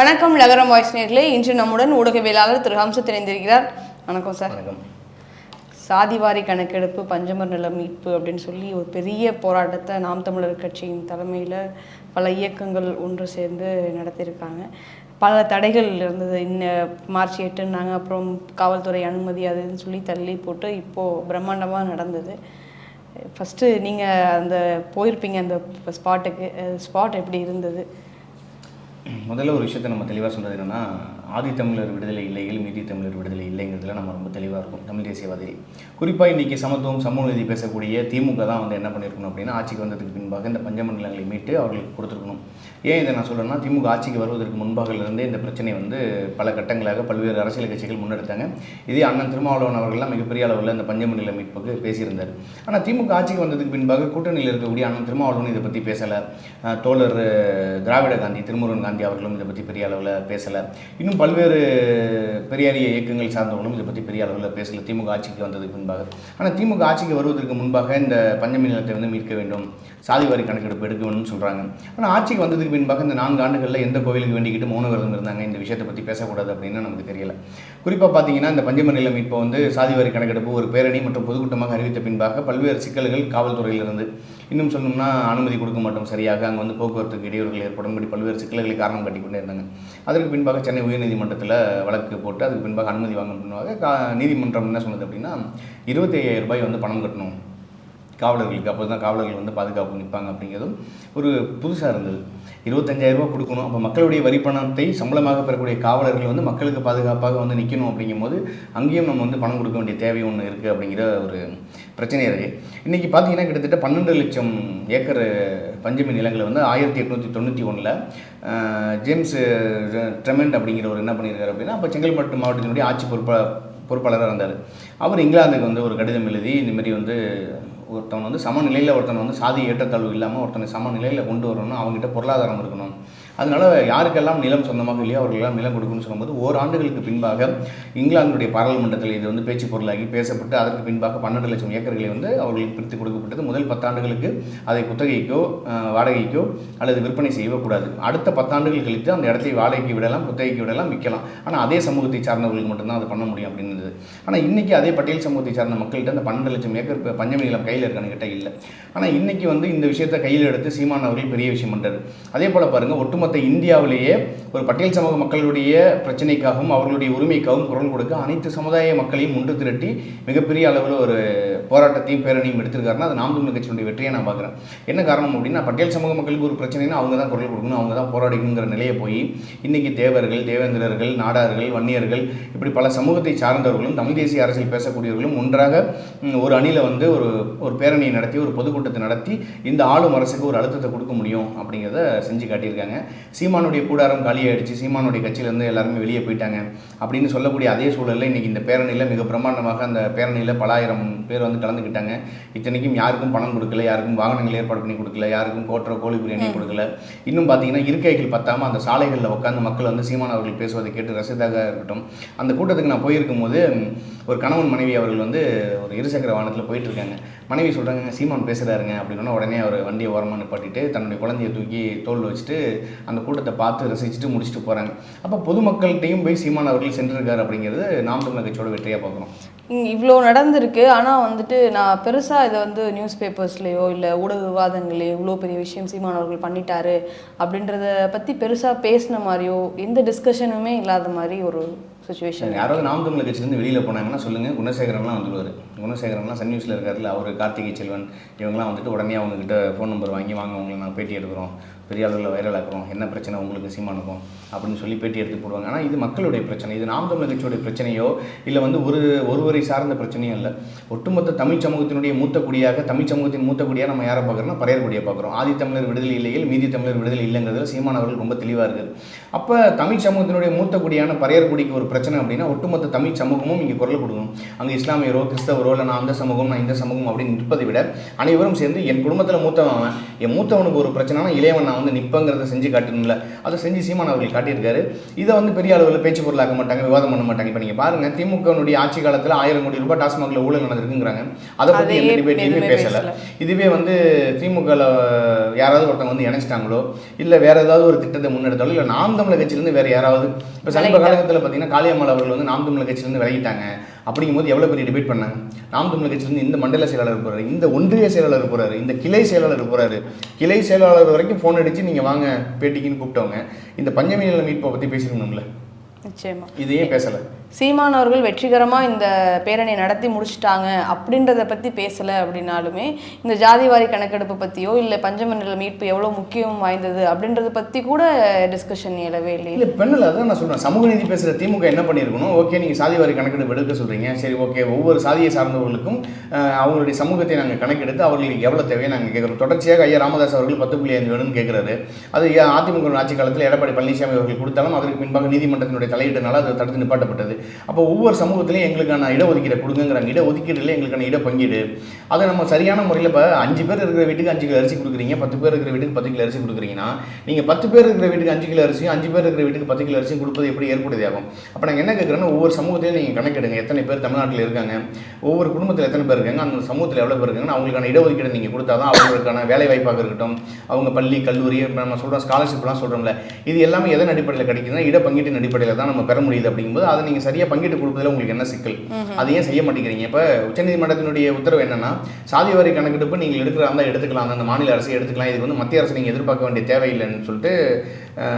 வணக்கம் நகரம் வாய்ஸ் நேர்களே. இன்று நம்முடன் ஊடகவியலாளர் திரு ஹம்சத் இணைந்திருக்கிறார். வணக்கம் சார். சாதிவாரி கணக்கெடுப்பு பஞ்சமர் நில மீட்பு அப்படின்னு சொல்லி ஒரு பெரிய போராட்டத்தை நாம் தமிழர் கட்சியின் தலைமையில் பல இயக்கங்கள் ஒன்று சேர்ந்து நடத்தியிருக்காங்க. பல தடைகள் இருந்தது. இன்ன மார்ச் எட்டுன்னாங்க. அப்புறம் காவல்துறை அனுமதி அது இதுன்னு சொல்லி தள்ளி போட்டு இப்போது பிரம்மாண்டமாக நடந்தது. ஃபஸ்ட்டு நீங்கள் அந்த போயிருப்பீங்க அந்த ஸ்பாட்டுக்கு ஸ்பாட் எப்படி இருந்தது? முதல்ல ஒரு விஷயத்தை நம்ம தெளிவாக சொல்கிறது என்னென்னா ஆதித்தமிழர் விடுதலை இல்லைகள் மீதி தமிழர் விடுதலை இல்லைங்கிறதுல நம்ம ரொம்ப தெளிவாக இருக்கும். தமிழ் தேசியவாதிகள் குறிப்பாக இன்றைக்கி சமத்துவம் சமூக நீதி பேசக்கூடிய திமுக தான் வந்து என்ன பண்ணியிருக்கணும் அப்படின்னா ஆட்சிக்கு வந்ததுக்கு பின்பாக இந்த பஞ்சமண்டலங்களை மீட்டு அவர்களுக்கு கொடுத்துருக்கணும். ஏன் இதை நான் சொல்கிறேன்னா திமுக ஆட்சிக்கு வருவதற்கு முன்பாகலிருந்தே இந்த பிரச்சனை வந்து பல கட்டங்களாக பல்வேறு அரசியல் கட்சிகள் முன்னெடுத்தாங்க. இதே அண்ணன் திருமாவளவன் அவர்கள்லாம் மிகப்பெரிய அளவில் இந்த பஞ்சமண்டல மீட்புக்கு பேசியிருந்தார். ஆனால் திமுக ஆட்சிக்கு வந்ததுக்கு பின்பாக கூட்டணியில் இருக்கக்கூடிய அண்ணன் திருமாவளவன் இதை பற்றி பேசலை. தோழர் திராவிட காந்தி திருமுருகன் காந்தி அவர்களும் இதை பற்றி பெரிய அளவில் பேசலை. இன்னும் பல்வேறு பெரியாரிய இயக்கங்கள் சார்ந்தவங்களும் இதை பற்றி பெரிய அளவில் பேசல. திமுக ஆட்சிக்கு வந்ததுக்கு முன்பாக. ஆனால் திமுக ஆட்சிக்கு வருவதற்கு முன்பாக இந்த பஞ்சமி நிலத்தை வந்து மீட்க வேண்டும். சாதிவாரி கணக்கெடுப்பு எடுக்க வேணும்னு சொல்கிறாங்க ஆனால் ஆட்சிக்கு வந்ததுக்கு பின்பாக இந்த நான்கு ஆண்டுகளில் எந்த கோவிலுக்கு வேண்டிக்கிட்டு மௌன விரதம் இருந்தாங்க? இந்த விஷயத்தை பற்றி பேசக்கூடாது அப்படின்னு நமக்கு தெரியல. குறிப்பாக பார்த்தீங்கன்னா இந்த பஞ்சம நிலம் மீட்பை வந்து சாதிவாரி கணக்கெடுப்பு ஒரு பேரணி மற்றும் பொதுக்கூட்டமாக அறிவித்த பின்பாக பல்வேறு சிக்கல்கள் காவல்துறையிலிருந்து இன்னும் சொல்லணும்னா அனுமதி கொடுக்க மாட்டோம் சரியாக. அங்கே வந்து போக்குவரத்துக்கு இடையூறுகள் ஏற்படும். இப்படி பல்வேறு சிக்கல்களை காரணம் கட்டி கொண்டே இருந்தாங்க அதற்கு பின்பாக சென்னை உயர்நீதிமன்றத்தில் வழக்கு போட்டு அதுக்கு பின்பாக அனுமதி வாங்க பின்பாக கா நீதிமன்றம் என்ன சொன்னது அப்படின்னா இருபத்தி ஐயாயிரம் ரூபாய் வந்து பணம் கட்டணும். காவலர்களுக்கு அப்போ தான் காவலர்கள் வந்து பாதுகாப்பு நிற்பாங்க அப்படிங்கிறதும் ஒரு புதுசாக இருந்தது. இருபத்தஞ்சாயிரம் கொடுக்கணும். அப்போ மக்களுடைய வரி பணத்தை சம்பளமாக பெறக்கூடிய காவலர்கள் வந்து மக்களுக்கு பாதுகாப்பாக வந்து நிற்கணும் அப்படிங்கும்போது அங்கேயும் நம்ம வந்து பணம் கொடுக்க வேண்டிய தேவை ஒன்று இருக்குது அப்படிங்கிற ஒரு பிரச்சனை இருக்குது இன்றைக்கி பார்த்தீங்கன்னா கிட்டத்தட்ட பன்னெண்டு லட்சம் ஏக்கர் பஞ்சமி நிலங்களை வந்து ஆயிரத்தி எட்நூற்றி தொண்ணூற்றி ஒன்றில் ஜேம்ஸ் ட்ரெமெண்ட் அப்படிங்கிற ஒரு என்ன பண்ணியிருக்காரு அப்படின்னா அப்போ செங்கல்பட்டு மாவட்டத்தினுடைய ஆட்சி பொறுப்பா பொறுப்பாளராக இருந்தார். அவர் இங்கிலாந்துக்கு வந்து ஒரு கடிதம் எழுதி இந்தமாதிரி வந்து ஒருத்தவன் வந்து சமநிலையில் ஒருத்தன் வந்து சாதி ஏற்றத்தாழ்வு இல்லாமல் ஒருத்தனை சமநிலையில் கொண்டு வரணும் அவங்ககிட்ட பொருளாதாரம் இருக்கணும். அதனால யாருக்கெல்லாம் நிலம் சொந்தமாக இல்லையோ அவர்களெல்லாம் நிலம் கொடுக்கணும்னு சொல்லும்போது ஓராண்டுகளுக்கு பின்பாக இங்கிலாந்துடைய பாராளுமன்றத்தில் இது வந்து பேச்சு பொருளாகி பேசப்பட்டு அதற்கு பின்பாக பன்னெண்டு லட்சம் ஏக்கர்களை வந்து அவர்களுக்கு பிரித்து கொடுக்கப்பட்டது. முதல் பத்தாண்டுகளுக்கு அதை குத்தகைக்கோ வாடகைக்கோ அல்லது விற்பனை செய்யக்கூடாது அடுத்த பத்தாண்டுகள் கழித்து அந்த இடத்தை வாடகைக்கு விடலாம் குத்தகைக்கு விடலாம் விற்கலாம். ஆனால் அதே சமூகத்தை சார்ந்தவர்களுக்கு மட்டும்தான் அதை பண்ண முடியும் அப்படின்றது ஆனால் இன்னைக்கு அதே பட்டியல் சமூகத்தை சார்ந்த மக்கள்கிட்ட அந்த பன்னெண்டு லட்சம் ஏக்கர் ப- பஞ்சமி நிலம் கையில் இருக்கான்னு கிட்ட இல்லை. ஆனால் இன்னைக்கு வந்து இந்த விஷயத்தை கையில் எடுத்து சீமான் அவர்கள் பெரிய விஷயம் பண்ணுறாரு அதே போல் பாருங்கள் ஒட்டுமொத்த இந்தியாவிலேயே ஒரு பட்டியல் சமூக மக்களுடைய பிரச்சனைக்காகவும் அவர்களுடைய உரிமைக்காகவும் குரல் கொடுக்க அனைத்து சமுதாய மக்களையும் ஒன்று திரட்டி மிகப்பெரிய அளவில் ஒரு போராட்டத்தையும் பேரணியும் எடுத்திருக்காருன்னா அது நாம் தமிழ் கட்சியினுடைய வெற்றியை நான் பார்க்குறேன். என்ன காரணம் அப்படின்னா பட்டியல் சமூக மக்களுக்கு ஒரு பிரச்சனைனா அவங்க தான் குரல் கொடுக்கணும் அவங்க தான் போராடிக்கணுங்கிற நிலையை போய் இன்னைக்கு தேவர்கள் தேவேந்திரர்கள் நாடார்கள் வன்னியர்கள் இப்படி பல சமூகத்தை சார்ந்தவர்களும் தமிழ் தேசிய அரசியல் பேசக்கூடியவர்களும் ஒன்றாக ஒரு அணியில் வந்து ஒரு ஒரு பேரணியை நடத்தி ஒரு பொதுக்கூட்டத்தை நடத்தி இந்த ஆளும் அரசுக்கு ஒரு அழுத்தத்தை கொடுக்க முடியும் அப்படிங்கிறத செஞ்சு காட்டியிருக்காங்க. சீமானுடைய கூடாரம் காலியாயிடுச்சு சீமானுடைய கட்சியிலேருந்து எல்லாருமே வெளியே போயிட்டாங்க அப்படின்னு சொல்லக்கூடிய அதே சூழலில் இன்னைக்கு இந்த பேரணியில் மிக பிரமாண்டமாக அந்த பேரணியில் பலாயிரம் பேர் வந்து கலந்துக்கிட்டாங்க. இத்தனைக்கும் யாருக்கும் பணம் கொடுக்கல யாருக்கும் வாகனங்கள் ஏற்பாடு பண்ணி கொடுக்கல யாருக்கும் கோட்டர கோழி பிரியாணி கொடுக்கல. இன்னும் பார்த்தீங்கன்னா இருக்கைகள் பத்தாமல் அந்த சாலைகளில் உட்காந்து மக்கள் வந்து சீமான் அவர்கள் பேசுவதை கேட்டு ரசிதாக இருக்கட்டும். அந்த கூட்டத்துக்கு நான் போயிருக்கும் போது ஒரு கணவன் மனைவி அவர்கள் வந்து ஒரு இருசக்கர வாகனத்தில் போயிட்டுருக்காங்க. மனைவி சொல்கிறாங்க சீமான் பேசுகிறாருங்க அப்படின்னா உடனே அவர் வண்டியை ஓரமாக நிப்பாட்டிட்டு தன்னுடைய குழந்தையை தூக்கி தோல் வச்சுட்டு அந்த கூட்டத்தை பார்த்து ரசிச்சுட்டு முடிச்சுட்டு போகிறாங்க அப்போ பொதுமக்கள்கிட்டையும் போய் சீமான் அவர்கள் சென்றிருக்காரு அப்படிங்கிறது நாம் தமிழ் கட்சியோட வெற்றியாக பார்க்குறோம். இவ்வளோ நடந்திருக்கு. ஆனால் வந்துட்டு நான் பெருசாக இதை வந்து நியூஸ் பேப்பர்ஸ்லேயோ இல்லை ஊடக விவாதங்களையோ இவ்வளோ பெரிய விஷயம் சீமான் அவர்கள் பண்ணிட்டாரு அப்படின்றத பற்றி பெருசாக பேசின மாதிரியோ எந்த டிஸ்கஷனுமே இல்லாத மாதிரி ஒரு சுச்சுவேஷன் யாராவது நாம் தமிழர் கட்சியிலேருந்து வெளியில் போனாங்கன்னா சொல்லுங்கள் குணசேகரன்லாம் வந்துடுவார். குணசேகரன்லாம் சன் நியூஸில் இருக்காருல அவர் கார்த்திகை செல்வன் இவங்கெல்லாம் வந்துட்டு உடனே அவங்கக்கிட்ட ஃபோன் நம்பர் வாங்கி வாங்க அவங்களை நாங்கள் பேட்டி எடுக்கிறோம். பெரிய அளவில் வைரல் ஆக்குறோம் என்ன பிரச்சனை? உங்களுக்கு சீமானுக்கும் அப்படின்னு சொல்லி பேட்டி எடுத்து போடுவாங்க. ஆனால் இது மக்களுடைய பிரச்சனை. இது நாம் தமிழ் கட்சியுடைய பிரச்சனையோ இல்லை வந்து ஒரு ஒருவரை சார்ந்த பிரச்சனையும் இல்லை. ஒட்டுமொத்த தமிழ் சமூகத்தினுடைய மூத்த குடியாக தமிழ் சமூகத்தின் மூத்த குடியாக நம்ம யாரை பார்க்குறோம்னா பறையர் குடியை பார்க்குறோம். ஆதி தமிழர் விடுதலை இல்லையில் மீதி தமிழர் விடுதலை இல்லைங்கிறதுல சீமான் அவர்கள் ரொம்ப தெளிவாக இருக்குது அப்போ தமிழ் சமூகத்தினுடைய மூத்த குடியான பறையர் குடிக்கு ஒரு பிரச்சனை அப்படின்னா ஒட்டுமொத்த தமிழ் சமூகமும் இங்கே குரல் கொடுக்கணும் அங்கே இஸ்லாமியரோ கிறிஸ்தவரோ இல்லை நான் அந்த சமூகம் நான் இந்த சமூகம் அப்படின்னு நிற்பதை விட அனைவரும் சேர்ந்து என் குடும்பத்தில் மூத்தவன் என் மூத்தவனுக்கு ஒரு பிரச்சனைனா இளையவன் நான் வந்து நிற்பங்கிறத செஞ்சு காட்டணும்ல. அதை செஞ்சு சீமான் அவர்கள் காட்டியிருக்காரு. இதை வந்து பெரிய அளவில் பேச்சு பொருளாக்க மாட்டாங்க விவாதம் பண்ண மாட்டாங்க. இப்போ நீங்கள் பாருங்க திமுகனுடைய ஆட்சி காலத்தில் ஆயிரம் கோடி ரூபாய் டாஸ்மாகில் ஊழல் நடந்திருக்குங்கிறாங்க. அதை பற்றி எந்த டிபேட்லையுமே பேசல. இதுவே வந்து திமுகவில் யாராவது ஒருத்தவங்க வந்து இணைச்சிட்டாங்களோ இல்லை வேற ஏதாவது ஒரு திட்டத்தை முன்னெடுத்தாலோ இல்லை நாம் தமிழர் கட்சியிலேருந்து வேற யாராவது இப்போ சமீப. காலகட்டத்தில் பார்த்தீங்கன்னா காளியம்மாள் அவர்கள் வந்து நாம் தமிழர் கட்சியிலேருந்து விலகிட்டாங்க. அப்படிங்கும்போது எவ்வளோ பெரிய டிபேட் பண்ணாங்க? நாம் தமிழர் கட்சியிலேருந்து இந்த மண்டல செயலாளர் போறாரு இந்த ஒன்றிய செயலாளர் போறாரு இந்த கிளை செயலாளர் போறாரு. கிளை செயலாளர் வரைக்கும் ஃபோன் அடிச்சு நீங்கள் வாங்க பேட்டிக்குன்னு கூப்பிட்டவங்க. இந்த பஞ்சமி நில மீட்பை பற்றி பேசிருக்கணும்ல? நிச்சயமா. இது ஏன் பேசலை? சீமான் அவர்கள் வெற்றிகரமாக இந்த பேரணியை நடத்தி முடிச்சிட்டாங்க அப்படின்றத பற்றி பேசலை அப்படின்னாலுமே இந்த ஜாதிவாரி கணக்கெடுப்பு பற்றியோ இல்லை பஞ்சமண்டல மீட்பு எவ்வளோ முக்கியம் வாய்ந்தது அப்படின்றத பற்றி கூட டிஸ்கஷன் எழவே இல்லை இல்லை பெண்ணில் அதான் நான் சொல்கிறேன் சமூக நீதி பேசுகிற திமுக என்ன பண்ணியிருக்கணும்? ஓகே நீங்கள் சாதிவாரி கணக்கெடுப்பு எடுக்க சொல்கிறீங்க சரி ஓகே. ஒவ்வொரு சாதியை சார்ந்தவர்களுக்கும் அவங்களுடைய சமூகத்தை நாங்கள் கணக்கெடுத்து அவர்களுக்கு எவ்வளோ தேவையை நாங்கள் கேட்குறோம் தொடர்ச்சியாக ஐயா ராமதாஸ் அவர்கள் பத்து புள்ளி ஐந்து வேணும்னு கேட்குறாரு அது அதிமுக ஆட்சி காலத்தில் எடப்பாடி பழனிசாமி அவர்கள் கொடுத்தாலும் அதற்கு பின்பாக நீதிமன்றத்தினுடைய தலையீடுனால அது தடுத்து நிப்பாட்டப்பட்டது. அப்போ ஒவ்வொரு சமூகத்திலையும் எங்களுக்கான இடஒதுக்கீடு கொடுங்கங்கிறாங்க. இடஒதுக்கீடுல எங்களுக்கான இடப்பங்கீடு. அதை நம்ம சரியான முறையில் இப்போ அஞ்சு பேர் இருக்கிற வீட்டுக்கு அஞ்சு கிலோ அரிசி கொடுக்குறீங்க. பத்து பேர் இருக்கிற வீட்டுக்கு பத்து கிலோ அரிசி கொடுக்குறீங்கன்னா நீங்கள் பத்து பேர் இருக்கிற வீட்டுக்கு அஞ்சு கிலோ அரிசியும் அஞ்சு பேர் இருக்கிற வீட்டுக்கு பத்து கிலோ அரிசியும் கொடுப்பது எப்படி ஏற்புடையதாகும் அப்போ நாங்கள் என்ன கேட்குறோன்னா ஒவ்வொரு சமூகத்திலையும் நீங்கள் கணக்கெடுங்க எத்தனை பேர் தமிழ்நாட்டில் இருக்காங்க? ஒவ்வொரு குடும்பத்தில் எத்தனை பேர் இருக்காங்க? அந்த சமூகத்தில் எவ்வளோ பேர் இருக்காங்க அவங்களுக்கான இடஒதுக்கீடு நீங்கள் கொடுத்தா தான் அவங்களுக்கான வேலை வாய்ப்பாக இருக்கட்டும். அவங்க பள்ளி கல்லூரி நம்ம சொல்கிறோம் ஸ்காலர்ஷிப்லாம் சொல்கிறோம்ல இது எல்லாமே எதன் அடிப்படையில் கிடைக்குதுன்னா இட பங்கீட்டின் அடிப்படையில் தான் நம்ம பெற முடியுது அப்படிங்கும்போது அதை நீங்கள் சரியாக பங்கீட்டு கொடுப்பதில் உங்களுக்கு என்ன சிக்கல்? அதை ஏன் செய்ய மாட்டேங்கிறீங்க? இப்போ உச்சநீதிமன்றத்தினுடைய உத்தரவு என்னன்னா சாதி வாரி கணக்கெடுப்பு நீங்கள் எடுக்கிறா இருந்தால் எடுத்துக்கலாம். அந்த மாநில அரசு எடுத்துக்கலாம். இதுக்கு வந்து மத்திய அரசு நீங்கள் எதிர்பார்க்க வேண்டிய தேவையில்லைன்னு சொல்லிட்டு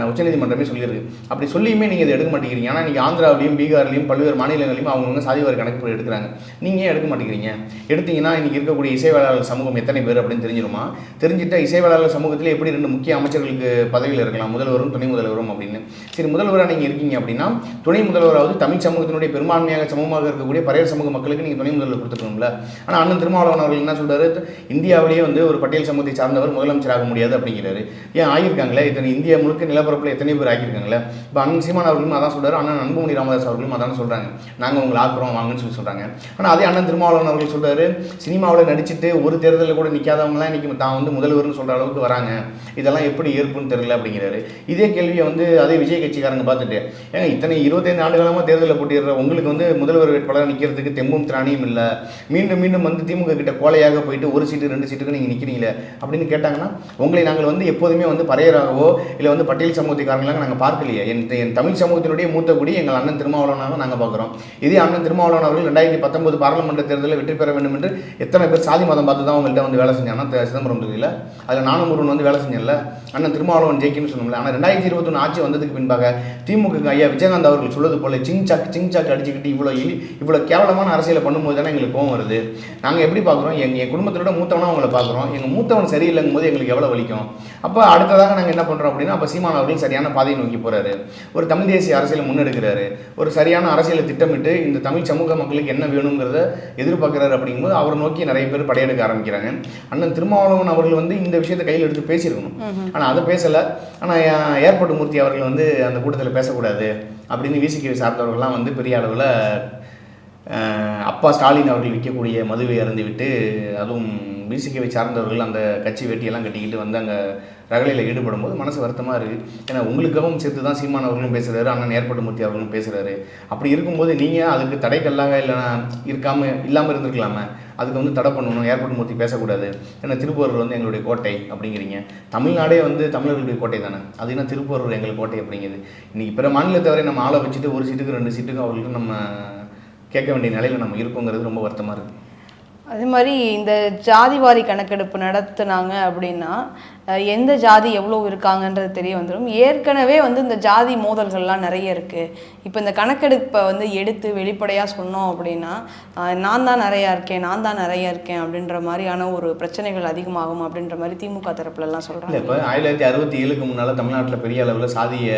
உச்சநீதிமன்றமே சொல்லியிருக்கு. அப்படி சொல்லியுமே நீங்கள் இதை எடுக்க மாட்டேங்கிறீங்க. ஆனால் நீங்கள் ஆந்திராவிலையும் பீகார்லையும் பல்வேறு மாநிலங்களையும் அவங்கவுங்க சாதிவாரி கணக்கு எடுக்கிறாங்க. நீங்கள் ஏன் எடுக்க மாட்டேங்கிறீங்க? எடுத்தீங்கன்னா இன்றைக்கி இருக்கக்கூடிய இசைவாளர் சமூகம் எத்தனை பேர் அப்படின்னு தெரிஞ்சிருமா? தெரிஞ்சுட்டா இசைவாளர் சமூகத்தில் எப்படி ரெண்டு முக்கிய அமைச்சர்களுக்கு பதவியில் இருக்கலாம்? முதல்வரும் துணை முதல்வரும் அப்படின்னு. சரி முதல்வராக நீங்கள் இருக்கீங்க அப்படின்னா துணை முதல்வராவது தமிழ் சமூகத்தினுடைய பெரும்பான்மையாக சமூகமாக இருக்கக்கூடிய பறையர் சமூக மக்களுக்கு நீங்கள் துணை முதல்வர் கொடுத்துக்கணும்ல. ஆனால் அண்ணன் திருமாவளவன் அவர்கள் என்ன சொல்கிறார் இந்தியாவிலேயே வந்து ஒரு பட்டியல் சமூகத்தை சார்ந்தவர் முதலமைச்சராக முடியாது அப்படிங்கிறாரு. ஏன் ஆகியிருக்காங்களே இத்தனை இந்தியா முழுக்க நிலப்பரப்பில் எத்தனை பேர் ஆக்கியிருக்காங்களே இப்போ அண்ணன் சீமான் அவர்களும் அதான் சொல்கிறார் அண்ணன் அன்புமணி ராமதாஸ் அவர்களும் அதான் சொல்கிறாங்க நாங்கள் உங்களை ஆக்குறோம் வாங்கன்னு சொல்லி சொல்கிறாங்க ஆனால் அதே அண்ணன் திருமாவளவன் அவர்கள் சொல்கிறார் சினிமாவில் நடிச்சுட்டு ஒரு தேர்தலில் கூட நிற்காதவங்களாம் இன்னைக்கு தான் வந்து முதல்வர்னு சொல்கிற அளவுக்கு வராங்க. இதெல்லாம் எப்படி ஏற்புன்னு தெரியல அப்படிங்கிறாரு. இதே கேள்வியை வந்து அதே விஜய் கட்சிக்காரங்க பார்த்துட்டு ஏங்க இத்தனை இருபத்தைந்து ஆண்டு காலமாக தேர்தலில் போட்டிடுற உங்களுக்கு வந்து முதல்வர் வேட்பாளர் நிற்கிறதுக்கு தெம்பும் திராணியும் இல்லை. மீண்டும் மீண்டும் வந்து திமுக கிட்ட கோலையாக போயிட்டு ஒரு சீட்டு ரெண்டு சீட்டுக்கு நீங்கள் நிற்கிறீங்களே அப்படின்னு கேட்டாங்கன்னா உங்களை நாங்கள் வந்து எப்போதுமே வந்து பறையராகவோ இல்லை வந்து பட்டியல் சமூகத்துக்காரங்களாக நாங்கள் பார்க்கலையே. என் என் தமிழ் சமூகத்தினுடைய மூத்த குடி எங்கள் அண்ணன் திருமாவளவனாக நாங்கள் பார்க்குறோம். இதே அண்ணன் திருமாவளவன் அவர்கள் ரெண்டாயிரத்தி பத்தொன்பது பாராளுமன்ற தேர்தலில் வெற்றி பெற வேண்டும் என்று எத்தனை பேர் சாதி மதம் பார்த்து தான் அவங்கள்ட்ட வந்து வேலை செஞ்சாங்கன்னா சிதம்பரம் தொகுதியில். அதில் நானும் ஒருவன் வந்து வேலை செஞ்சேன்ல. அண்ணன் திருமாவளவன் ஜெயிக்கும்னு சொன்னோம்ல. ஆனால் ரெண்டாயிரத்தி இருபத்தொன்று ஆட்சி வந்ததுக்கு பின்பாக திமுக ஐயா விஜயகாந்த் அவர்கள் சொல்வது போல சிங் சாக் சிங் சாக் அடிச்சுக்கிட்டு இவ்வளோ இழி இவ்வளோ கேவலமான அரசியலை பண்ணும்போது தானே எங்களுக்கு கோவம் வருது. நாங்கள் எப்படி பார்க்குறோம்? எங்கள் என் குடும்பத்தோட மூத்தவனாக அவங்கள பார்க்குறோம். எங்கள் மூத்தவன் சரியில்லைங்கும் போது எங்களுக்கு எவ்வளோ வலிக்கும்? அப்போ அடுத்ததாக நாங்கள் என்ன பண்ணுறோம் அப்படின்னா அப்போ சீமான் அவர்கள் சரியான பாதையை நோக்கி போகிறாரு ஒரு தமிழ் தேசிய அரசியலை முன்னெடுக்கிறாரு. ஒரு சரியான அரசியலை திட்டமிட்டு இந்த தமிழ் சமூக மக்களுக்கு என்ன வேணுங்கிறத எதிர்பார்க்குறாரு அப்படிங்கும்போது அவரை நோக்கி நிறைய பேர் படையெடுக்க ஆரம்பிக்கிறாங்க. அண்ணன் திருமாவளவன் அவர்கள் வந்து இந்த விஷயத்தை கையில் எடுத்து பேசியிருக்கணும். ஆனால் அதை பேசலை. ஆனால் ஏர்போர்ட் மூர்த்தி அவர்கள் வந்து அந்த கூட்டத்தில் பேசக்கூடாது அப்படின்னு விசிகே சார்ந்தவர்கள்லாம் வந்து பெரிய அளவில் அப்பா ஸ்டாலின் அவர்கள் விற்கக்கூடிய மதுவை அருந்திவிட்டு அதுவும் பிசிகேவை சார்ந்தவர்கள் அந்த கட்சி வேட்டியெல்லாம் கட்டிக்கிட்டு வந்து அங்கே ரகலையில் ஈடுபடும் போது மனசு வருத்தமாக இருக்குது ஏன்னா உங்களுக்காகவும் சேர்த்து தான் சீமான் அவர்களும் பேசுகிறாரு அண்ணன் ஏற்பட்டு மூர்த்தி அவர்களும் பேசுகிறாரு அப்படி இருக்கும்போது நீங்கள் அதுக்கு தடைக்கல்லாக இல்லைனா இருக்காமல் இல்லாமல் இருந்திருக்கலாமே? அதுக்கு வந்து தடை பண்ணணும் ஏற்பட்டு மூர்த்தி பேசக்கூடாது. ஏன்னா திருப்பூரூர் வந்து எங்களுடைய கோட்டை அப்படிங்கிறீங்க. தமிழ்நாடே வந்து தமிழர்களுடைய கோட்டை தானே? அது என்ன திருப்பூரூர் எங்கள் கோட்டை அப்படிங்கிறது. இன்றைக்கி பிற மாநிலத்தவரை நம்ம ஆளை வச்சுட்டு ஒரு சீட்டுக்கு ரெண்டு சீட்டுக்கு அவர்களுக்கு நம்ம கேட்க வேண்டிய நிலையில் நம்ம இருக்கோங்கிறது ரொம்ப வருத்தமாக இருக்குது அதே மாதிரி இந்த ஜாதிவாரி கணக்கெடுப்பு நடத்துனாங்க அப்படின்னா எந்த ஜாதி எவ்வளோ இருக்காங்கன்றது தெரிய வந்துடும். ஏற்கனவே வந்து இந்த ஜாதி மோதல்கள்லாம் நிறைய இருக்குது இப்போ இந்த கணக்கெடுப்பை வந்து எடுத்து வெளிப்படையாக சொன்னோம் அப்படின்னா நான் தான் நிறையா இருக்கேன் நான் தான் நிறையா இருக்கேன் அப்படின்ற மாதிரியான ஒரு பிரச்சனைகள் அதிகமாகும் அப்படின்ற மாதிரி திமுக தரப்புலலாம் இல்லை சொல்கிறாங்க இப்போ ஆயிரத்தி தொள்ளாயிரத்தி அறுபத்தி ஏழுக்கு முன்னால் தமிழ்நாட்டில் பெரிய அளவில் சாதிய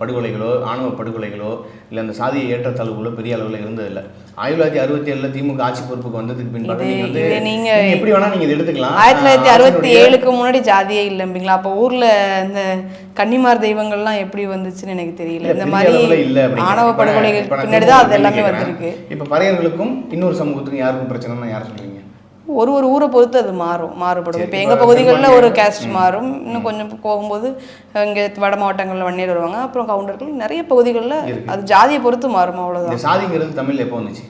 படுகொலைகளோ ஆணவ படுகொலைகளோ இல்லை அந்த சாதிய ஏற்றத்தாழ்வுகளோ பெரிய அளவில் இருந்ததில்லை. ஆயிரத்தி தொள்ளாயிரத்தி அறுபத்தி ஏழில் திமுக ஆட்சி பொறுப்புக்கு வந்ததுக்கு பின்பாக இது- நீங்கள் எப்படி வேணால் நீங்கள் எடுத்துக்கலாம். ஆயிரத்தி தொள்ளாயிரத்தி அறுபத்தி ஏழுக்கு முன்னாடி ஜாதியே இல்லைம்பிங்களா அப்போ ஊர்ல இந்த கன்னிமார் தெய்வங்கள்லாம் எப்படி வந்துச்சுன்னு எனக்கு தெரியல. இந்த மாதிரி. ஆணவ படுகொலைகள் பின்னாடி தான் அது எல்லாமே. வந்திருக்கு. இப்ப பறையர்களுக்கும் இன்னொரு சமூகத்துக்கும் யாருக்கும் பிரச்சனைனா யார் சொல்றீங்க? ஒரு ஒரு ஊரை பொறுத்து அது மாறும் மாறுபடும். இப்போ எங்கள் பகுதிகளில் ஒரு கேஸ்ட் மாறும். இன்னும் கொஞ்சம் போகும்போது இங்கே வட மாவட்டங்களில் வன்னியர் வருவாங்க. அப்புறம் கவுண்டர்கள் நிறைய பகுதிகளில். அது ஜாதியை பொறுத்து மாறும் அவ்வளோதான் சாதிங்கிறது தமிழ்ல எப்போ வந்துச்சு?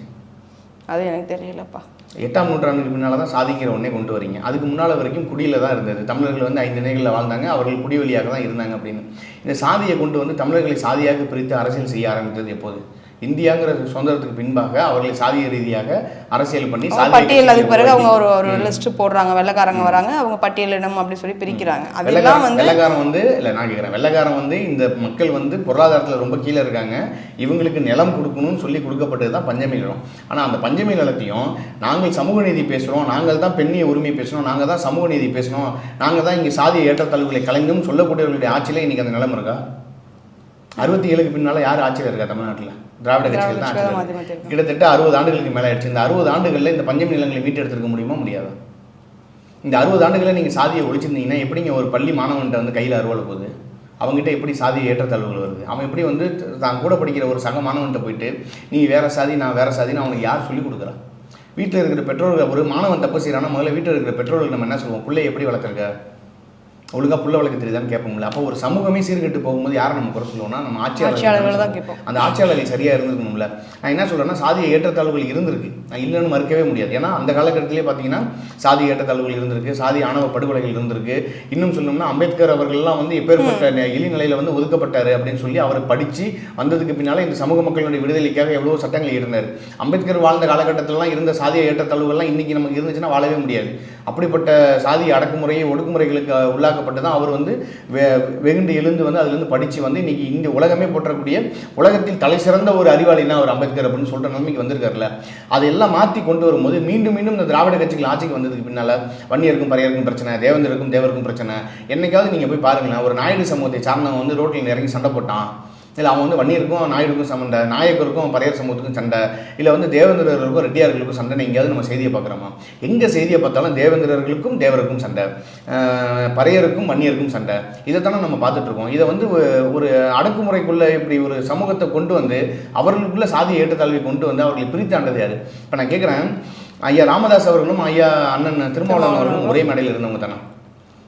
அது எனக்கு தெரியலப்பா. எட்டாம் நூற்றாண்டுக்கு பின்னால் தான் சாதிக்கிற ஒன்றே கொண்டு வரீங்க. அதுக்கு முன்னால் வரைக்கும் குடியில் தான் இருந்தது. தமிழர்கள் வந்து ஐந்து நிலைகளில் வாழ்ந்தாங்க. அவர்கள் குடிவெளியாக தான் இருந்தாங்க அப்படின்னு. இந்த சாதியை கொண்டு வந்து தமிழர்களை சாதியாக பிரித்து அரசியல் செய்ய ஆரம்பித்தது எப்போது? இந்தியாங்கிற சுதந்திரத்துக்கு பின்பாக அவர்களை சாதிய ரீதியாக அரசியல் பண்ணி பட்டியல் அதுக்கு பிறகு அவங்க ஒரு ஒரு லிஸ்ட் போடுறாங்க. வெள்ளைக்காரங்க வராங்க. அவங்க பட்டியலினம் அப்படி சொல்லி பிரிக்கிறாங்க. அதெல்லாம் வந்து வெள்ளக்காரன் வந்து இல்லை நான் கேட்குறேன் வெள்ளக்காரன் வந்து இந்த மக்கள் வந்து பொருளாதாரத்தில் ரொம்ப கீழே இருக்காங்க. இவங்களுக்கு நிலம் கொடுக்கணும்னு சொல்லி கொடுக்கப்பட்டது தான் பஞ்சமி நிலம். ஆனால் அந்த பஞ்சமி நிலத்தையும் நாங்கள் சமூக நீதி பேசுகிறோம் நாங்கள் தான் பெண்ணிய உரிமை பேசுகிறோம் நாங்கள் தான் சமூக நீதி பேசுகிறோம் நாங்கள் தான் இங்கே சாதிய ஏற்றத்தாழ்வுகளை கலைஞரும் சொல்லக்கூடியவர்களுடைய ஆட்சியில் இன்றைக்கி அந்த நிலம் இருக்கா? அறுபத்தி ஏழுக்கு பின்னால் யார் ஆட்சியில் இருக்கா தமிழ்நாட்டில்? திராவிட கட்சிகள் தான் ஆட்சியில். கிட்டத்தட்ட அறுபது ஆண்டுகளுக்கு மேலே ஆயிடுச்சு. இந்த அறுபது ஆண்டுகளில் இந்த பஞ்சமி நிலங்களை மீட்டெடுத்திருக்க முடியுமா முடியாதா? இந்த அறுபது ஆண்டுகளில் நீங்கள் சாதியை ஒழிச்சிருந்தீங்கன்னா எப்படிங்க ஒரு பள்ளி மாணவன்கிட்ட வந்து கையில் அறுவலை போகுது? அவங்ககிட்ட எப்படி சாதி ஏற்றத்தாழ்வுகள் வருது? அவன் எப்படி வந்து தான் கூட படிக்கிற ஒரு சக மாணவன்கிட்ட போயிட்டு நீ வேற சாதி நான் வேற சாதின்னு அவனுக்கு யார் சொல்லிக் கொடுக்குறா? வீட்டில் இருக்கிற பெற்றோர்கள் ஒரு மாணவன் தப்பு செய்கிறான்னா முதல்ல வீட்டில் இருக்கிற பெற்றோர்கள் நம்ம என்ன சொல்லுவோம்? பிள்ளை எப்படி வளர்த்துருக்க? ஒழுங்கா புள்ள வளர்க்க தெரியுதான்னு கேட்போம்ல. அப்போ ஒரு சமூகமே சீர்கெட்டு போகும்போது யாரை நம்ம குறை சொல்லுவோம்னா நம்ம ஆட்சியாளர்களை தான் கேட்போம். அந்த ஆட்சியாளர்கள் சரியா இருந்திருக்கணும்ல. நான் என்ன சொல்றேன்னா சாதிய ஏற்றத்தாழ்வுகள் இருந்திருக்கு. நான் இல்லைன்னு மறுக்கவே முடியாது. ஏன்னா அந்த காலகட்டத்திலே பார்த்தீங்கன்னா சாதி ஏற்றத்தாழ்வுகள் இருந்திருக்கு சாதி ஆணவ படுகொலைகள் இருந்திருக்கு. இன்னும் சொல்லணும்னா அம்பேத்கர் அவர்கள்லாம் வந்து எப்பேற்பட்ட இழிநிலையில வந்து ஒதுக்கப்பட்டாரு அப்படின்னு சொல்லி அவர் படிச்சு வந்ததுக்கு பின்னால இந்த சமூக மக்களுடைய விடுதலைக்காக எவ்வளவோ சட்டங்கள் இருந்தார் அம்பேத்கர் வாழ்ந்த காலகட்டத்திலலாம் இருந்த சாதிய ஏற்றத்தாழ்வுகள்லாம் இன்னைக்கு நமக்கு இருந்துச்சுன்னா வாழவே முடியாது. அப்படிப்பட்ட சாதி அடக்குமுறை ஒடுக்குமுறைகளுக்கு உள்ளாக்கப்பட்டு தான் அவர் வந்து வெ- வெகுண்டு எழுந்து வந்து அதுலேருந்து படித்து வந்து இன்றைக்கி இந்த உலகமே போற்றக்கூடிய உலகத்தில் தலை சிறந்த ஒரு அறிவாளினா அவர் அம்பேத்கர் அப்படின்னு சொல்கிற நிலைமைக்கு வந்திருக்காருல்ல. அதையெல்லாம் மாற்றி கொண்டு வரும்போது மீண்டும் மீண்டும் இந்த திராவிட கட்சிகள் ஆட்சிக்கு வந்ததுக்கு பின்னால் வன்னியருக்கும் பறையருக்கும் பிரச்சனை தேவேந்தருக்கும் தேவருக்கும் பிரச்சனை என்னைக்காவது நீங்கள் போய் பாருங்களேன் ஒரு நாயுடு சமூகத்தை சார்ந்தவங்க வந்து ரோட்டில் இறங்கி சண்டை போட்டான். இல்லை அவன் வந்து வன்னியருக்கும் நாயுடுக்கும் சண்டை நாயக்கருக்கும் பறையர் சமூகத்துக்கும் சண்டை இல்லை வந்து தேவேந்திரர்களுக்கும் ரெட்டியார்களுக்கும் சண்டை எங்கேயாவது நம்ம செய்தியை பார்க்குறோமா? எங்கே செய்தியை பார்த்தாலும் தேவேந்திரர்களுக்கும் தேவருக்கும் சண்டை. பரையருக்கும் பறையருக்கும் வன்னியருக்கும் சண்டை. இதைத்தானே நம்ம பார்த்துட்ருக்கோம் இதை வந்து ஒரு அடக்குமுறைக்குள்ளே இப்படி ஒரு சமூகத்தை கொண்டு வந்து அவர்களுக்குள்ள சாதி ஏற்றத்தாழ்வை கொண்டு வந்து அவர்களை பிரித்தாண்டது யார்? இப்போ நான் கேட்குறேன் ஐயா ராமதாஸ் அவர்களும் ஐயா அண்ணன் திருமாவளவன் அவர்களும் ஒரே மேடையில் இருந்தவங்க தானே?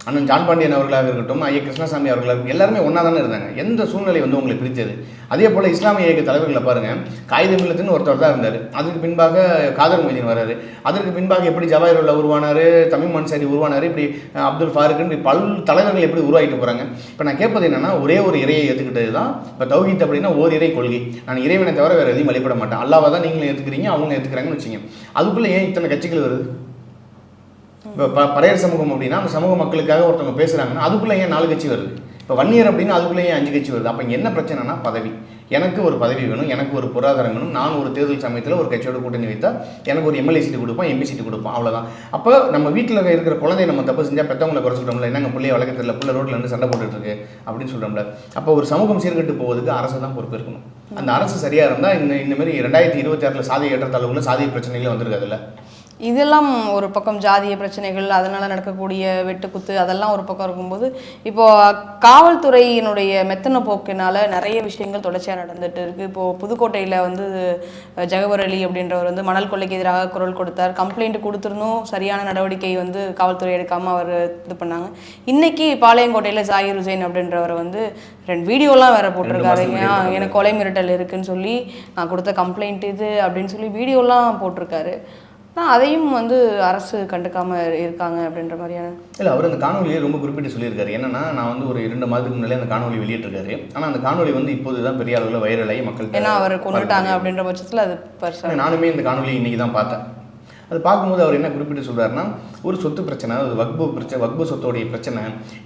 அண்ணன் ஜான் பாண்டியன் அவர்களாக இருக்கட்டும் ஐயா கிருஷ்ணசாமி அவர்களாக எல்லாருமே ஒன்றா தானே இருந்தாங்க. எந்த சூழ்நிலை வந்து உங்களை பிரித்தது அதே போல் இஸ்லாமிய இயக்க தலைவர்களை பாருங்கள் காகித மில்லத்துன்னு ஒருத்தர் தான் இருந்தார். அதுக்கு பின்பாக காதர் மொய்தீன் வராரு. அதற்கு பின்பாக எப்படி ஜவாஹிருல்லா உருவானார் தமிழ் மன்சாரி உருவானார் இப்படி அப்துல் ஃபாருக்குன்னு இப்படி பல் தலைவர்கள் எப்படி உருவாகிட்டு போகிறாங்க இப்போ நான் கேட்பது என்னென்னா ஒரே ஒரு இறையை ஏற்றுக்கிட்டது தான் இப்போ தௌஹீத் அப்படின்னா ஓர் இறை கொள்கை. நான் இறைவனை தவிர வேறு எதையும் வழிபட மாட்டேன். அல்லாவை தான் நீங்களும் ஏற்றுக்கிறீங்க அவங்க ஏற்றுக்கிறாங்கன்னு வச்சுங்க அதுக்குள்ளே ஏன் இத்தனை கட்சிகள் வருது? இப்போ ப பறையர் சமூகம் அப்படின்னா அந்த சமூக மக்களுக்காக ஒருத்தவங்க பேசுகிறாங்கன்னா அதுக்குள்ளே ஏன் நாலு கட்சி வருது? இப்போ வன்னியர் அப்படின்னா அதுக்குள்ளே ஏன் அஞ்சு கட்சி வருது? அப்போ இங்கே என்ன பிரச்சனைனா பதவி. எனக்கு ஒரு பதவி வேணும் எனக்கு ஒரு பொருளாதாரம் வேணும் நான் ஒரு தேர்தல் சமயத்தில் ஒரு கட்சியோட கூட்டணி வைத்தால் எனக்கு ஒரு எம்எல்ஏ சீட்டு கொடுப்பான் எம்பி சீட்டு கொடுப்பான் அவ்வளோதான் அப்போ நம்ம வீட்டில் இருக்கிற குழந்தை நம்ம தப்பு செஞ்சால் பெற்றவங்களை குறை சொல்கிறோம்ல என்னங்க பிள்ளைய வளர்க்க பிள்ளை ரோட்டில் இருந்து சண்டை போட்டுட்ருக்கு அப்படின்னு சொல்கிறோம்ல அப்போ ஒரு சமூகம் சீர்கெட்டு போவதுக்கு அரசு தான் பொறுப்பு இருக்கணும். அந்த அரசு சரியாக இருந்தால் இந்த இந்த மாதிரி ரெண்டாயிரத்தி இருபத்தி ஆறில் சாதி ஏற்றத்தாழ்வுகளும் சாதிய பிரச்சனைகளும் வந்திருக்காதுல்ல. இதெல்லாம் ஒரு பக்கம் ஜாதிய பிரச்சனைகள் அதனால் நடக்கக்கூடிய வெட்டுக்குத்து அதெல்லாம் ஒரு பக்கம் இருக்கும்போது இப்போ காவல்துறையினுடைய மெத்தன போக்கினால நிறைய விஷயங்கள் தொடர்ச்சியாக நடந்துட்டு இருக்கு. இப்போ புதுக்கோட்டையில் வந்து ஜகவர் அலி அப்படின்றவர் வந்து மணல் கொள்ளைக்கு எதிராக குரல் கொடுத்தார். கம்ப்ளைண்ட் கொடுத்துருந்தும் சரியான நடவடிக்கை வந்து காவல்துறை எடுக்காமல் அவர் இது பண்ணாங்க. இன்னைக்கு பாளையங்கோட்டையில் ஜாகிர் ஹுசைன் அப்படின்றவர் வந்து ரெண்டு வீடியோலாம் வேற போட்டிருக்காரு. எனக்கு கொலை மிரட்டல் இருக்குன்னு சொல்லி நான் கொடுத்த கம்ப்ளைண்ட் இது அப்படின்னு சொல்லி வீடியோலாம் போட்டிருக்காரு. ஆனால் அதையும் வந்து அரசு கண்டுக்காம இருக்காங்க அப்படின்ற மாதிரியான இல்லை அவர் அந்த காணொலியை ரொம்ப குறிப்பிட்டு சொல்லியிருக்காரு. என்னன்னா நான் வந்து ஒரு இரண்டு மாதத்துக்கு முன்னாலே அந்த காணொலி வெளியிட்டிருக்காரு. ஆனால் அந்த காணொலி வந்து இப்போது தான் பெரிய அளவில் வைரலாகி மக்கள் ஏன்னா அவர் கொண்டுட்டாங்க அப்படின்ற பட்சத்தில் அது பர்சன் நானுமே இந்த காணொலியை இன்னைக்கு தான் பார்த்தேன். அது பார்க்கும்போது அவர் என்ன குறிப்பிட்டு சொல்றாருன்னா ஒரு சொத்து பிரச்சனை அது வக்பு பிரச்சனை வக்பு சொத்தோடைய பிரச்சனை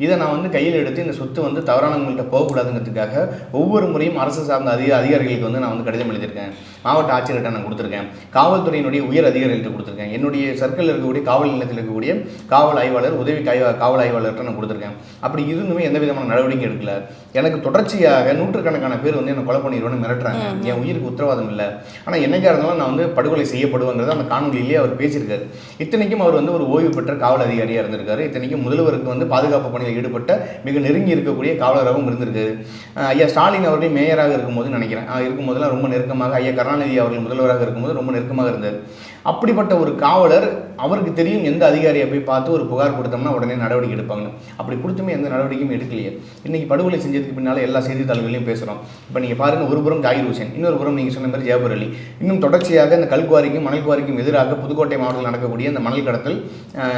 இதை நான் வந்து கையில் எடுத்து இந்த சொத்து வந்து தவறானவங்கள்ட்ட போகக்கூடாதுங்கிறதுக்காக ஒவ்வொரு முறையும் அரசு சார்ந்த அதிக அதிகாரிகளுக்கு வந்து நான் வந்து கடிதம் எழுதியிருக்கேன். மாவட்ட ஆட்சியர்கிட்ட நான் கொடுத்துருக்கேன். காவல்துறையினுடைய உயர் அதிகாரிகள்கிட்ட கொடுத்துருக்கேன். என்னுடைய சர்க்கிளில் இருக்கக்கூடிய காவல் நிலையத்தில் இருக்கக்கூடிய காவல் ஆய்வாளர் உதவி காவல் ஆய்வாளர்கிட்ட நான் கொடுத்துருக்கேன். அப்படி இருந்துமே எந்த விதமான நடவடிக்கை எடுக்கல. எனக்கு தொடர்ச்சியாக நூற்றுக்கணக்கான பேர் வந்து என்ன கொலை பண்ணிடுவோன்னு மிரட்டுறாங்க. என் உயிருக்கு உத்தரவாதம் இல்லை. ஆனால் என்னைக்கா இருந்தாலும் நான் வந்து படுகொலை செய்யப்படுவேங்கிறத அந்த காணொலியிலேயே அவர் பேசியிருக்காரு. இத்தனைக்கும் அவர் வந்து ஒரு ஓய்வு பெற்ற காவல் அதிகாரியாக இருந்திருக்காரு. இத்தனைக்கும் முதல்வருக்கு வந்து பாதுகாப்பு பணியில் ஈடுபட்ட மிக நெருங்கி இருக்கக்கூடிய காவலராகவும் இருந்திருக்காரு. ஐயா ஸ்டாலின் அவர்கள் மேயராக இருக்கும்போது நினைக்கிறேன். இருக்கும்போதெல்லாம் ரொம்ப நெருக்கமாக ஐயா கருணாநிதி அவர்கள் முதல்வராக இருக்கும்போது ரொம்ப நெருக்கமாக இருந்தார் அப்படிப்பட்ட ஒரு காவலர் அவருக்கு தெரியும் எந்த அதிகாரியை போய் பார்த்து ஒரு புகார் கொடுத்தோம்னா உடனே நடவடிக்கை எடுப்பாங்க. அப்படி கொடுத்துமே எந்த நடவடிக்கையும் எடுக்கலையே. இன்னைக்கு படுகொலை செஞ்சதுக்கு பின்னால் எல்லா செய்தித்தாள்களையும் பேசுகிறோம் இப்போ நீங்கள் பாருங்கள் ஒரு புறம் ஜாகிர் ஹுசேன் இன்னொரு புறம் நீங்கள் சொன்ன மாதிரி ஜெயபுர் அலி. இன்னும் தொடர்ச்சியாக இந்த கல்குவாரிக்கும் மணல்குவாரிக்கும் எதிராக புதுக்கோட்டை மாவட்டத்தில் நடக்கக்கூடிய இந்த மணல் கடத்தல்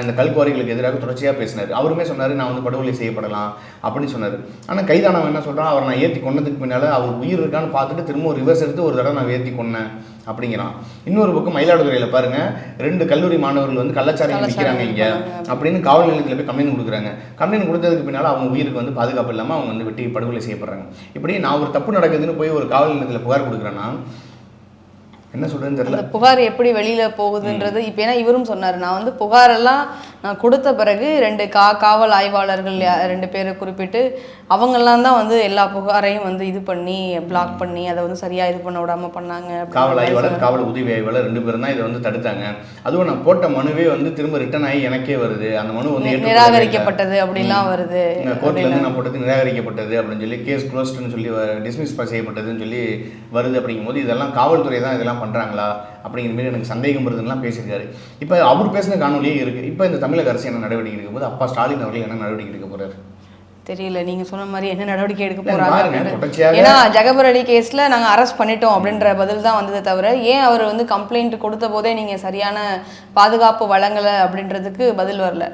இந்த கல்குவாரிகளுக்கு எதிராக தொடர்ச்சியாக பேசினார். அவருமே சொன்னார் நான் வந்து படுகொலை செய்யப்படலாம் அப்படின்னு சொன்னார். ஆனால் கைதானவன் என்ன சொல்கிறான் அவர் நான் ஏற்றி கொண்டதுக்கு பின்னால் அவர் உயிர் இருக்கான்னு பார்த்துட்டு திரும்ப ஒரு ரிவர்ஸ் எடுத்து ஒரு தடவை நான் ஏற்றி கொன்னேன். அப்படிங்கிறான். இன்னொரு பக்கம் மயிலாடுதுறையில் பாருங்க ரெண்டு கல்லூரி மாணவர்கள் வந்து கள்ளச்சாராயம் விற்கிறாங்க இங்க. அப்படின்னு காவல் நிலையத்தில் போய் கம்ப்ளைண்ட் கொடுக்குறாங்க. கம்ப்ளைண்ட் கொடுத்ததுக்கு பின்னால் அவங்க உயிருக்கு வந்து பாதுகாப்பு இல்லாமல் அவங்க வந்து வெட்டி படுகொலை செய்யப்படுறாங்க. இப்படி நான் ஒரு தப்பு நடக்குதுன்னு போய் ஒரு காவல் நிலையத்தில் புகார் கொடுக்குறேன்னா என்ன சொல்றதுன்னு தெரியல. புகார் எப்படி வெளியில போகுதுன்றது இப்போ ஏன்னா இவரும் சொன்னார் நான் வந்து புகாரெல்லாம் கொடுத்த பிறகு ரெண்டு கா காவல் ஆய்வாளர்கள் ரெண்டு பேரை குறிப்பிட்டு அவங்கெல்லாம் தான் வந்து எல்லா புகாரையும் வந்து இது பண்ணி பிளாக் பண்ணி அதை வந்து சரியா இது பண்ண விடாம பண்ணாங்க காவல் ஆய்வாளர். காவல் உதவி ஆய்வாளர் ரெண்டு பேரும் தான் இதை வந்து தடுத்தாங்க. அதுவும் நான் போட்ட மனுவே வந்து திரும்ப ரிட்டர்ன் ஆகி எனக்கே வருது. அந்த மனு வந்து. நிராகரிக்கப்பட்டது அப்படிலாம் வருது கோர்ட்ல இருந்து நான் போட்டது நிராகரிக்கப்பட்டது அப்படின்னு சொல்லி கேஸ் க்ளோஸ்டுன்னு சொல்லி டிஸ்மிஸ் செய்யப்பட்டதுன்னு சொல்லி வருது அப்படிங்கும்போது இதெல்லாம் காவல்துறை தான் இதெல்லாம் பண்றாங்களா அப்படிங்கிற மாதிரி எனக்கு சந்தேகம் வருதுன்னெலாம் பேசியிருக்காரு. இப்போ அவர் பேசின காணொலியே இருக்கு. இப்போ இந்த தமிழக அரசு என்ன நடவடிக்கை எடுக்கும் போது அப்பா ஸ்டாலின் அவர்கள் என்ன நடவடிக்கை எடுக்க போறாரு? தெரியல. நீங்க சொன்ன மாதிரி என்ன நடவடிக்கை எடுக்க போறாங்க ஏன்னா ஜகபர் அலி கேஸ்ல நாங்க அரெஸ்ட் பண்ணிட்டோம் அப்படின்ற பதில் தான் வந்ததே தவிர ஏன் அவர் வந்து கம்ப்ளைண்ட் கொடுத்த போதே நீங்க சரியான பாதுகாப்பு வழங்கல அப்படின்றதுக்கு பதில் வரல.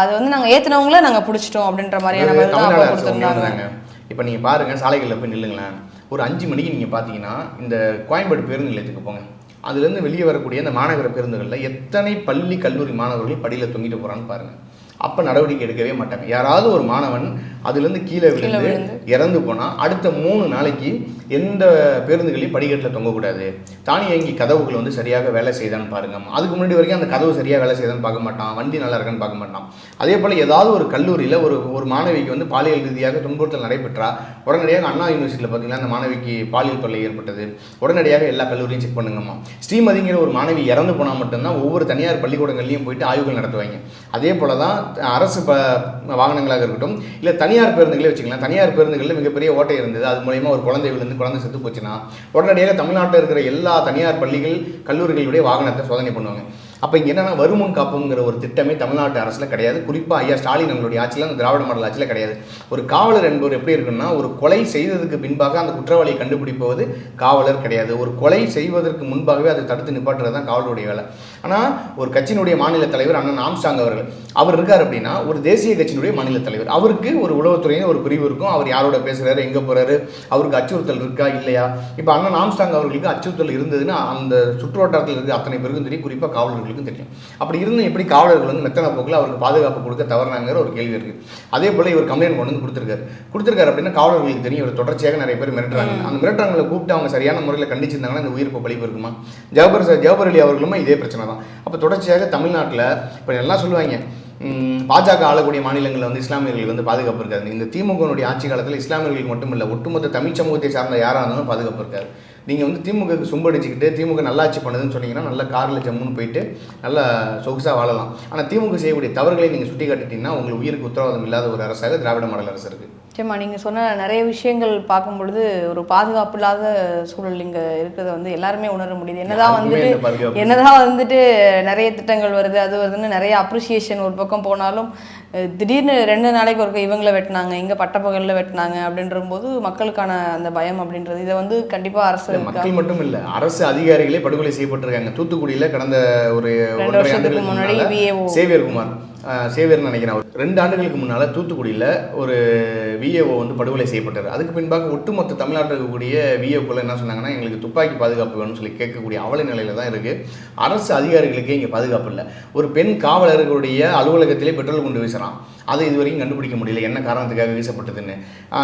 அது வந்து நாங்க ஏத்துனவங்கள நாங்க பிடிச்சிட்டோம் அப்படின்ற மாதிரியான பதில் தான் கொடுத்துருந்தாங்க. இப்போ நீங்கள் பாருங்கள் சாலைகளில் போய் நில்லுங்களேன். ஒரு அஞ்சு மணிக்கு நீங்கள் பார்த்தீங்கன்னா இந்த கோயம்பேடு பேருந்து நிலையத்துக்கு போங்க. அதுலேருந்து வெளியே வரக்கூடிய இந்த மாநகர பேருந்துகளில் எத்தனை பள்ளி கல்லூரி மாணவர்கள் படியில் தொங்கிட்டு போகிறான்னு பாருங்கள் அப்போ நடவடிக்கை எடுக்கவே மாட்டாங்க. யாராவது ஒரு மாணவன் அதுலேருந்து கீழே விழுந்து. இறந்து போனால் அடுத்த மூணு நாளைக்கு எந்த பேருந்துகளையும் படிக்கட்டில் தொங்கக்கூடாது. தானியங்கி கதவுகள் வந்து சரியாக வேலை செய்தான்னு பாருங்க. அதுக்கு முன்னாடி வரைக்கும் அந்த கதவு சரியாக வேலை செய்தான்னு பார்க்க மாட்டான். வண்டி நல்லா இருக்கான்னு பார்க்க மாட்டான். அதே போல் ஏதாவது ஒரு கல்லூரியில் ஒரு ஒரு மாணவிக்கு வந்து பாலியல் ரீதியாக துன்புறுத்தல் நடைபெற்றா உடனடியாக அண்ணா யூனிவர்சிட்டியில் பார்த்தீங்கன்னா அந்த மாணவிக்கு பாலியல் தொல்லை ஏற்பட்டது. உடனடியாக எல்லா கல்லூரியும் செக் பண்ணுங்கம்மா. ஸ்ரீமதிங்கிற ஒரு மாணவி இறந்து போனால் மட்டும்தான் ஒவ்வொரு தனியார் பள்ளிக்கூடங்கள்லையும் போயிட்டு ஆய்வுகள் நடத்துவாங்க. அதே போல தான் அரசு ப வாகனங்களாக இருக்கட்டும் இல்லை தனியார் பேருந்துகளே வச்சுக்கலாம் தனியார் பேருந்துகளில் மிகப்பெரிய ஓட்டை இருந்தது. அது மூலயமா ஒரு குழந்தை விழுந்து குழந்தை செத்து போச்சுன்னா உடனடியாக தமிழ்நாட்டில் இருக்கிற எல்லா தனியார் பள்ளிகள் கல்லூரிகளுடைய வாகனத்தை சோதனை பண்ணுவாங்க. அப்போ இங்கே என்னென்னா வருமுன் காப்புங்கிற ஒரு திட்டமே தமிழ்நாட்டு அரசில் கிடையாது. குறிப்பாக ஐயா ஸ்டாலின் நம்மளுடைய ஆட்சியில் அந்த திராவிட மாடல் ஆட்சியில் கிடையாது. ஒரு காவலர் என்பவர் எப்படி இருக்குன்னா ஒரு கொலை செய்ததுக்கு பின்பாக அந்த குற்றவாளியை கண்டுபிடிப்பது காவலர் கிடையாது. ஒரு கொலை செய்வதற்கு முன்பாகவே அதை தடுத்து நிப்பாட்டுறது தான் காவலருடைய வேலை. ஆனால் ஒரு கட்சியினுடைய மாநில தலைவர் அண்ணன் ஆம்சாங் அவர்கள் அவர் இருக்கார் அப்படின்னா ஒரு தேசிய கட்சியினுடைய மாநில தலைவர். அவருக்கு ஒரு உளவுத்துறையின் ஒரு பிரிவு இருக்கும். அவர் யாரோட பேசுகிறாரு எங்கே போகிறாரு அவருக்கு அச்சுறுத்தல் இருக்கா இல்லையா? இப்போ அண்ணன் ஆம்ஸ்டாங் அவர்களுக்கு அச்சுறுத்தல் இருந்ததுன்னா அந்த சுற்றுவட்டாரத்தில் இருக்க அத்தனை பேருக்கும் தெரியும். குறிப்பாக காவலர்களுக்கும் தெரியும். அப்படி இருந்தும் எப்படி காவலர்கள் வந்து மெத்தன போக்கில் அவருக்கு பாதுகாப்பு கொடுக்க தவறினாங்கிற ஒரு கேள்வி இருக்கு. அதே போல இவர் கம்ப்ளைண்ட் கொண்டு வந்து கொடுத்துருக்காரு. கொடுத்துருக்காரு அப்படின்னா காவலர்களுக்கு தெரியும். இவர் தொடர்ச்சியாக நிறைய பேர் மிரட்டுறாங்க. அந்த மிரட்டுறவங்களை கூப்பிட்டு அவங்க சரியான முறையில் கண்டிச்சிருந்தாங்கன்னா இந்த உயிர்ப்பு பழிப்பு இருக்குமா? ஜவஹர் ஜவஹர் அலி அவர்களுமே இதே பிரச்சனை தான். அப்போ தொடர்ச்சியாக தமிழ்நாட்டில் இப்போ எல்லாம் சொல்லுவாங்க. பாஜக ஆளக்கூடிய மாநிலங்களில் வந்து இஸ்லாமியர்களுக்கு வந்து பாதுகாப்பு இருக்காது. இந்த திமுகனுடைய ஆட்சி காலத்தில் இஸ்லாமியர்களுக்கு மட்டும் இல்லை ஒட்டுமொத்த தமிழ் சமூகத்தை சார்ந்த யாராக இருந்தாலும் பாதுகாப்பு இருக்காது. நீங்கள் வந்து திமுகவுக்கு சும்படிச்சுக்கிட்டு திமுக நல்லாட்சி பண்ணுதுன்னு சொன்னீங்கன்னா நல்ல காரில் ஜம்முன்னு போயிட்டு நல்லா சொகுசாக வாழலாம். ஆனால் திமுக செய்யக்கூடிய தவறுகளை நீங்கள் சுட்டி காட்டிட்டீங்கன்னா உங்களுக்கு உயிருக்கு உத்தரவாதம் இல்லாத ஒரு அரசாக திராவிட மாடல் அரசு இருக்குது சரிம்மா நீங்கள் சொன்ன நிறைய விஷயங்கள் பார்க்கும் பொழுது ஒரு பாதுகாப்பு இல்லாத சூழல் இங்கே இருக்கிறத வந்து எல்லாருமே உணர முடியுது. என்னதான் வந்துட்டு என்னதான் வந்துட்டு நிறைய திட்டங்கள் வருது அது வருதுன்னு நிறைய அப்ரிசியேஷன் ஒரு பக்கம் போனாலும் திடீர்னு ரெண்டு நாளைக்கு ஒருக்க இவங்களை வெட்டினாங்க இங்கே பட்டப்பகலில் வெட்டினாங்க அப்படின்ற போது மக்களுக்கான அந்த பயம் அப்படின்றது. இதை வந்து கண்டிப்பாக அரசு மக்கள் மட்டும் இல்ல அரசு அதிகாரிகளே படுகொலை செய்யப்பட்டிருக்காங்க. தூத்துக்குடியில கடந்த ஒரு வருஷத்துக்கு முன்னாடி சேவியர் குமார் சேவியர்னு நினைக்கிறேன் அவர். ரெண்டு ஆண்டுகளுக்கு முன்னால தூத்துக்குடியில ஒரு விஏஓ வந்து படுகொலை செய்யப்பட்டார் அதுக்கு பின்பாக ஒட்டுமொத்த தமிழ்நாட்டில் இருக்கக்கூடிய விஏஓக்குள்ள என்ன சொன்னாங்கன்னா எங்களுக்கு துப்பாக்கி பாதுகாப்பு வேணும்னு சொல்லி கேட்கக்கூடிய அவல நிலையில தான் இருக்கு. அரசு அதிகாரிகளுக்கே இங்கே பாதுகாப்பு இல்லை. ஒரு பெண் காவலர்களுடைய அலுவலகத்திலே பெட்ரோல் கொண்டு வீசுகிறான் அதை இது வரைக்கும் கண்டுபிடிக்க முடியல. என்ன காரணத்துக்காக வீசப்பட்டதுன்னு?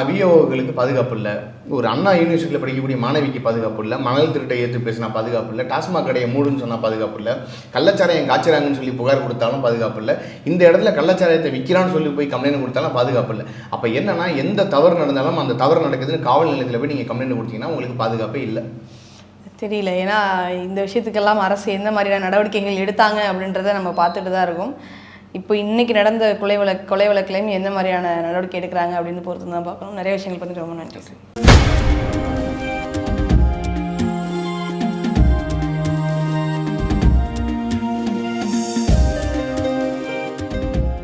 விஓகளுக்கு பாதுகாப்பு இல்லை. ஒரு அண்ணா யூனிவர்சிட்டியில் படிக்கக்கூடிய மாணவிக்கு பாதுகாப்பு இல்லை. மணல் திருட்டை ஏற்று பேசினா பாதுகாப்பு இல்லை. டாஸ்மாக் கடையை மூடுன்னு சொன்னால் பாதுகாப்பு இல்லை. கள்ளச்சாராயம் காய்ச்சறாங்கன்னு சொல்லி புகார் கொடுத்தாலும் பாதுகாப்பு இல்லை. இந்த இடத்துல கள்ளச்சாராயத்தை விற்கிறான்னு சொல்லி போய் கம்ப்ளைண்ட் கொடுத்தாலும் பாதுகாப்பு இல்லை. அப்போ என்னன்னா எந்த தவறு நடந்தாலும் அந்த தவறு நடக்குதுன்னு காவல் நிலையத்தில் போய் நீங்கள் கம்ப்ளைண்ட் கொடுத்தீங்கன்னா உங்களுக்கு பாதுகாப்பே இல்லை. தெரியல. ஏன்னா இந்த விஷயத்துக்கெல்லாம் அரசு எந்த மாதிரியான நடவடிக்கைகள் எடுத்தாங்க அப்படின்றத நம்ம பார்த்துட்டு தான் இருக்கோம். இப்போ இன்னைக்கு நடந்த கொலை வழக்கு கொலை வழக்குலையும் எந்த மாதிரியான நடவடிக்கை எடுக்கிறாங்க அப்படின்னு பொறுத்து தான் பார்க்கணும். நிறைய விஷயங்கள் பற்றி ரொம்ப நன்றி.